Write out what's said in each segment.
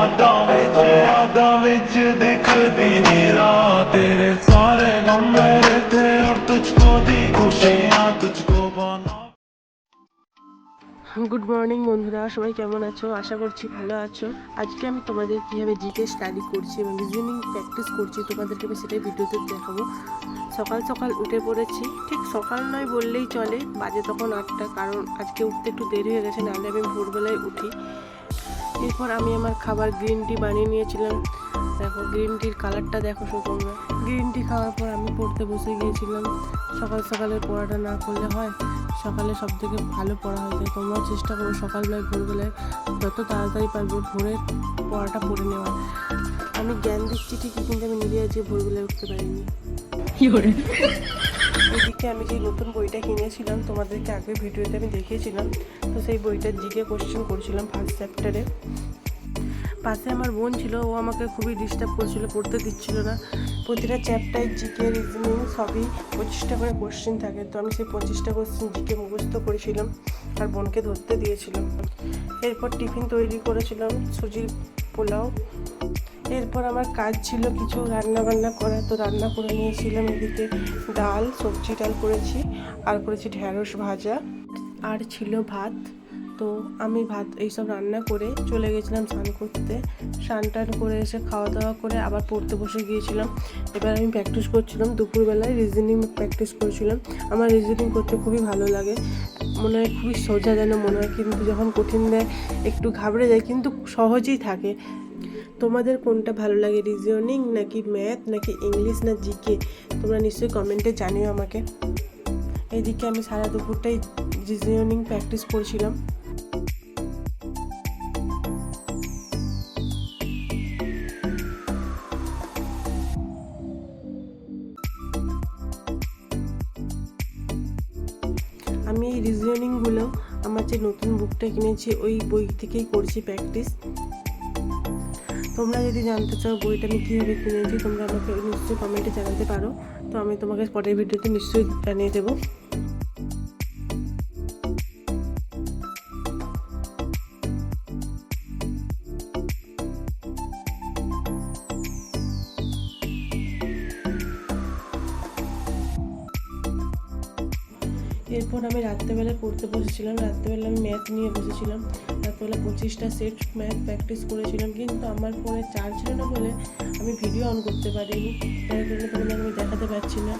ਯਾਦਾਂ ਵਿੱਚ ਯਾਦਾਂ ਵਿੱਚ ਦਿਖਦੀ ਨੀ ਰਾਤ ਤੇਰੇ ਸਾਰੇ ਗਮ ਮੇਰੇ ਥੇ ਔਰ ਤੁਝਕੋ ਦੀ ਖੁਸ਼ੀਆਂ ਤੁਝਕੋ ਬਨਾ গুড মর্নিং বন্ধুরা সবাই কেমন আছো আশা করছি ভালো আছো আজকে আমি তোমাদের কীভাবে জিকে স্টাডি করছি এবং রিজনিং প্র্যাকটিস করছি তোমাদেরকে আমি সেটাই ভিডিওতে দেখাবো সকাল সকাল উঠে পড়েছি ঠিক সকাল নয় বললেই চলে বাজে তখন আটটা কারণ আজকে উঠতে একটু দেরি হয়ে গেছে নাহলে আমি ভোরবেলায় উঠি এরপর আমি আমার খাবার গ্রিন টি বানিয়ে নিয়েছিলাম। দেখো গ্রিন টির কালারটা দেখো তোমরা গ্রিন টি খাওয়ার পর আমি পড়তে বসে গিয়েছিলাম। সকাল সকালে পড়াটা না করলে হয়, সকালে সব থেকে ভালো পড়া হয়ে। যায় তোমরাও চেষ্টা করো সকালবেলায় ভোরবেলায় যত তাড়াতাড়ি পারবে ভোরে পড়াটা পড়ে নেওয়া। আমি জ্ঞান দিচ্ছি ঠিকই, কিন্তু আমি নিজে আজকে ভোরবেলায় উঠতে পারিনি। এদিকে আমি যে নতুন বইটা কিনেছিলাম, তোমাদেরকে আগের ভিডিওতে আমি দেখিয়েছিলাম। তো সেই বইটার জিকে কোশ্চেন করছিলাম ফার্স্ট চ্যাপ্টারে পাশে আমার বোন ছিল, ও আমাকে খুবই ডিস্টার্ব করছিল, পড়তে দিচ্ছিল না। প্রতিটা চ্যাপ্টার জিকে রিজনিং সবই পঁচিশটা করে কোশ্চেন থাকে। তো আমি সেই পঁচিশটা কোশ্চেন জিকে মুখস্থ করেছিলাম আর বোনকে ধরতে দিয়েছিলাম। এরপর টিফিন তৈরি করেছিলাম, সুজির পোলাও। এরপর আমার কাজ ছিল কিছু রান্না বান্না করা তো রান্না করে নিয়েছিলাম এদিকে ডাল, সবজি ডাল করেছি, আর করেছি ঢ্যাঁড়স ভাজা, আর ছিল ভাত। তো আমি ভাত, এইসব রান্না করে চলে গেছিলাম স্নান করতে। স্নান টান করে এসে খাওয়া দাওয়া করে আবার পড়তে বসে গিয়েছিলাম। এবার আমি প্র্যাকটিস করছিলাম, দুপুরবেলায় রিজনিং প্র্যাকটিস করেছিলাম। আমার রিজনিং করতে খুবই ভালো লাগে। মনে হয় খুবই সোজা যেন মনে হয়, কিন্তু যখন কঠিন দেয়, একটু ঘাবড়ে যায়, কিন্তু সহজেই থাকে। তোমাদের কোনটা ভালো লাগে রিজনিং নাকি ম্যাথ নাকি ইংলিশ না জিকে তোমরা নিশ্চয়ই কমেন্টে জানিও আমাকে। এইদিকে আমি সারা দুপুরটাই রিজনিং প্র্যাকটিস করছিলাম। আমি এই রিজনিংগুলো আমার যে নতুন বুকটা কিনেছি, ওই বই থেকেই করছি প্র্যাকটিস তোমরা যদি জানতে চাও বইটা আমি কীভাবে কিনেছি, তোমরা আমাকে নিশ্চয়ই কমেন্টে জানাতে পারো। তো আমি তোমাকে পরের ভিডিওতে নিশ্চয়ই জানিয়ে দেবো। এরপর আমি রাত্রেবেলা পড়তে বসেছিলাম, রাত্রেবেলা আমি ম্যাথ নিয়ে বসেছিলাম। রাত্রেবেলা পঁচিশটা সেট ম্যাথ প্র্যাকটিস করেছিলাম, কিন্তু আমার ফোনে চার্জ ছিল না বলে আমি ভিডিও অন করতে পারিনি। তার কারণে তোমাদের আমি দেখাতে পারছি না।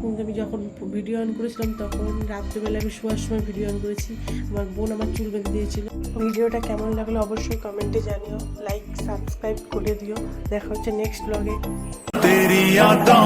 কিন্তু আমি যখন ভিডিও অন করেছিলাম, তখন রাত্রেবেলা আমি শোয়ার সময় ভিডিও অন করেছি। আমার বোন আমার চুল বেঁধে দিয়েছিল। ভিডিওটা কেমন লাগল অবশ্যই কমেন্টে জানিও। লাইক সাবস্ক্রাইব করে দিও। দেখা হচ্ছে নেক্সট ব্লগে तेरी यादा